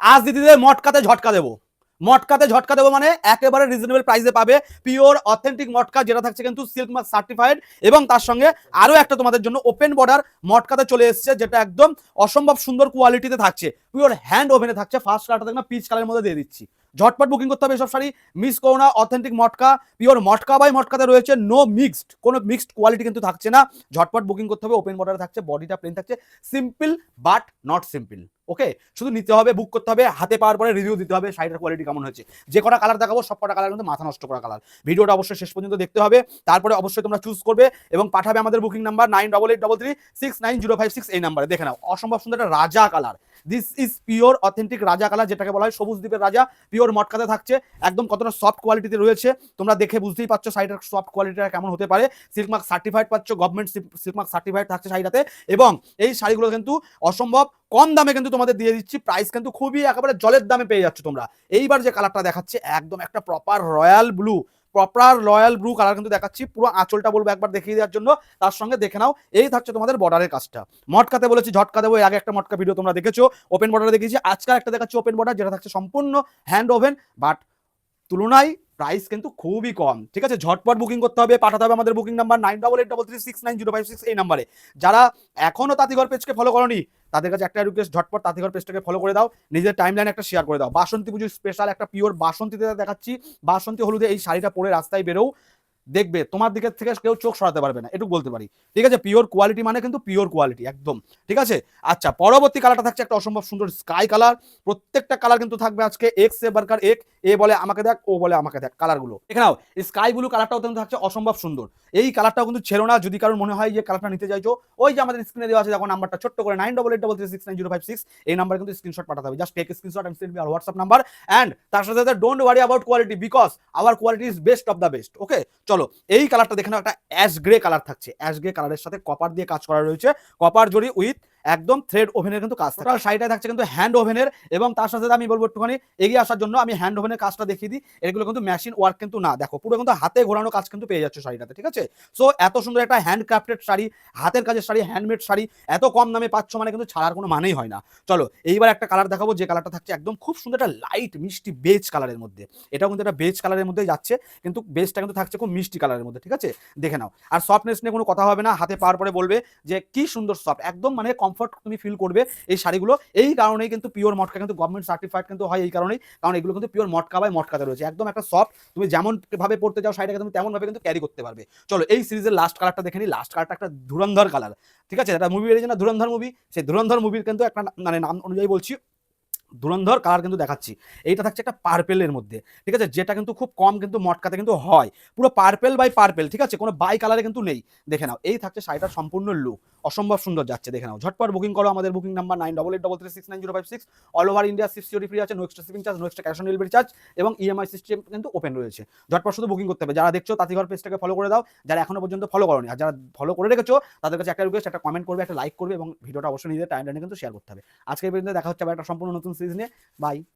আজ দিদিদের মটকাতে ঝটকা দেবো। মটকাতে ঝটকা দেবো মানে একেবারে রিজনেবল প্রাইসে পাবে পিওর অথেন্টিক মটকা যেটা থাকছে কিন্তু সিল্ক মার্ক সার্টিফাইড এবং তার সঙ্গে আরও একটা তোমাদের জন্য ওপেন বর্ডার মটকাতে চলে এসেছে, যেটা একদম অসম্ভব সুন্দর কোয়ালিটিতে থাকছে। পিওর হ্যান্ড ওভেনে থাকছে ফার্স্ট কালারটা দেখনা পিচ কালারের মধ্যে দিয়ে দিচ্ছি। ঝটপট বুকিং করতে হবে এসব শাড়ি মিস করো না authentic matka pure matka by মটকাতে রয়েছে নো মিক্সড কোনো মিক্সড কোয়ালিটি কিন্তু থাকছে না। ঝটপট বুকিং করতে হবে ওপেন বর্ডারে থাকছে বডিটা প্লেন থাকছে simple but not simple okay? শুধু নিতে হবে বুক করতে হবে, হাতে পাওয়ার পরে রিভিউ দিতে হবে, শাড়িটার কোয়ালিটি কেমন হয়েছে? যে কটা কালার দেখাবো, সব কটা কালার কিন্তু মাথা নষ্ট করা কালার ভিডিওটা অবশ্যই শেষ পর্যন্ত দেখতে হবে, তারপরে অবশ্যই তোমরা চুজ করবে এবং পাঠাবে আমাদের booking number nine double eight double three six nine zero five six এই নাম্বারে দেখে নাও, অসম্ভব সুন্দর একটা রাজা colour this is pure authentic রাজা কালার যেটাকে বলা হয় সবুজ দ্বীপের রাজা। পিওর মটকাতে থাকছে, একদম কতটা সফট কোয়ালিটিতে রয়েছে। তোমরা দেখে বুঝতেই পারছ শাড়িটার সফট কোয়ালিটিটা কেমন হতে পারে। সিল্ক মার্ক সার্টিফাইড পাচ্ছ গভর্নমেন্ট সিল্ক মার্ক সার্টিফাইড থাকছে শাড়িটাতে। এবং এই শাড়িগুলো কিন্তু অসম্ভব কম দামে কিন্তু তোমাদের দিয়ে দিচ্ছি। প্রাইস কিন্তু খুবই একেবারে জলের দামে পেয়ে যাচ্ছ তোমরা। এইবার যে কালারটা দেখাচ্ছে, একদম একটা proper royal blue proper royal blue colour কিন্তু দেখাচ্ছি। পুরো আঁচলটা বলব একবার দেখিয়ে দেওয়ার জন্য। তার সঙ্গে দেখে নাও, এই থাকছে তোমাদের বর্ডারের কাজটা। মটকাতে বলেছি, ঝটকা দেবো, এর আগে একটা মটকা ভিডিও তোমরা দেখেছ। ওপেন বর্ডারে দেখেছি আজকাল একটা দেখাচ্ছি ওপেন বর্ডার যেটা থাকছে সম্পূর্ণ হ্যান্ড ওভেন বাট তুলনায় প্রাইস কিন্তু খুবই কম। ঠিক আছে? ঝটপট বুকিং করতে হবে, পাঠাতে হবে আমাদের booking number nine double eight double three six nine zero five six এই নাম্বারে যারা এখনও তাঁতিঘর পেজকে ফলো করনি, তাদের কাছে একটা রিকোয়েস্ট ঝটপট তাঁতিঘর পেজটাকে ফলো করে দাও। নিজের টাইম লাইন একটা শেয়ার করে দাও। বাসন্তী পুজোর স্পেশাল একটা পিওর বাসন্তীতে দেখাচ্ছি। বাসন্তী হলুদে এই শাড়িটা পরে রাস্তায় বেরোও। দেখবে তোমার দিকের থেকে কেউ চোখ সরাতে পারবে না, এটুকু বলতে পারি। ঠিক আছে? পিওর কোয়ালিটি মানে কিন্তু পিওর কোয়ালিটি একদম। ঠিক আছে? আচ্ছা পরবর্তী কালারটা থাকছে একটা অসম্ভব সুন্দর স্কাই কালার প্রত্যেকটা কালার কিন্তু থাকবে আজকে এক্স এ বার্কার এক এ বলে আমাকে দেখ ও বলে আমাকে দেখ কালারগুলো এখানেও স্কাই ব্লু কালারটাও কিন্তু থাকছে অসম্ভব সুন্দর। এই কালারটাও কিন্তু ছেড়ো না, যদি কারোর মনে হয় যে কালারটা নিতে চাইছো, ওই যে আমাদের স্ক্রিনে দেওয়া আছে, দেখো নাম্বারটা ছোট্ট করে nine double eight double three six nine zero five six এই নাম্বার কিন্তু স্ক্রিনশট পাঠাতে হবে। Just take screenshot and send R WhatsApp number and তার সাথে সাথে don't worry about quality because our quality is best of the best okay চলো এই কালারটা দেখে নাও, একটা অ্যাশ গ্রে কালার থাকছে। অ্যাশ গ্রে কালারের সাথে কপার দিয়ে কাজ করা রয়েছে। কপার জড়ি উইথ একদম থ্রেড ওভেনের কিন্তু কাজ টোটাল শাড়িটায় থাকছে কিন্তু হ্যান্ড ওভেনের এবং তার সাথে আমি বলব একটুখানি, এগিয়ে আসার জন্য আমি হ্যান্ড ওভেনের কাজটা দেখিয়ে দিই। এগুলো কিন্তু মেশিন ওয়ার্ক কিন্তু না। দেখো, পুরো কিন্তু হাতে ঘোরানো কাজ কিন্তু পেয়ে যাচ্ছে শাড়িটাতে, ঠিক আছে? সো এত সুন্দর একটা হ্যান্ড ক্রাফটেড শাড়ি, হাতের কাজের শাড়ি হ্যান্ডমেড শাড়ি, এত কম দামে পাচ্ছ মানে কিন্তু ছাড়ার কোনো মানেই হয় না। চলো, এইবার একটা কালার দেখাবো, যে কালারটা থাকছে একদম খুব সুন্দর একটা লাইট মিষ্টি বেজ কালারের মধ্যে। এটাও কিন্তু একটা বেজ কালারের মধ্যে যাচ্ছে, কিন্তু বেজটা কিন্তু থাকছে খুব মিষ্টি কালারের মধ্যে, ঠিক আছে? দেখে নাও। আর সফটনেস নিয়ে কোনো কথা হবে না। হাতে পাওয়ার পরে বলবে যে, কি সুন্দর সফট একদম মানে কমফর্ট তুমি ফিল করবে এই শাড়িগুলো। এই কারণেই কিন্তু পিওর মটকা কিন্তু গভর্নমেন্ট সার্টিফাইড কিন্তু হয় এই কারণেই। কারণ এগুলো কিন্তু পিওর মটকা বাই মটকাতে রয়েছে। একদম একটা সফট তুমি যেমন ভাবে পড়তে যাও শাড়িটাকে তুমি তেমনভাবে কিন্তু ক্যারি করতে পারবে। চলো এই সিরিজের লাস্ট কালারটা দেখে নিই। লাস্ট কালারটা একটা ধুরন্ধর কালার ঠিক আছে? এটা মুভি বেরিয়েছে না? ধুরন্ধর মুভি সেই ধুরন্ধর মুভির কিন্তু একটা মানে নাম অনুযায়ী বলছি। ধুরন্ধর কালার কিন্তু দেখাচ্ছি। এইটা থাকছে একটা পার্পেলের মধ্যে, ঠিক আছে? যেটা কিন্তু খুব কম কিন্তু মটকাতে কিন্তু হয়। পুরো পার্পেল বাই পার্পেল ঠিক আছে? কোনো বাই কালারে কিন্তু নেই। দেখে নাও, এই থাকছে শাড়িটার সম্পূর্ণ লুক অসম্ভব সুন্দর যাচ্ছে, দেখে নাও। ঝটপট বুকিং করো আমাদের booking number nine double eight double three six nine zero five six all over India six সিওরি ফ্রি আছে no extra shipping charge no extra cash on delivery charge এবং ইএমআই সিস্টেম কিন্তু ওপেন রয়েছে। ঝটপট শুধু booking করতে হবে। যারা দেখছ তাঁতিঘর পেজটাকে ফলো করে দাও। যারা এখনও পর্যন্ত ফলো করনি, আর যারা ফলো করে রেখেছো, তাদের কাছে একটা রিকোয়েস্ট একটা কমেন্ট করবে, একটা লাইক করবে এবং ভিডিওটা অবশ্যই নিজের টাইম লাইনে কিন্তু শেয়ার করতে হবে। আজকের পর্যন্ত দেখা হচ্ছে, আবার একটা সম্পূর্ণ নতুন সিরিজ নিয়ে বাই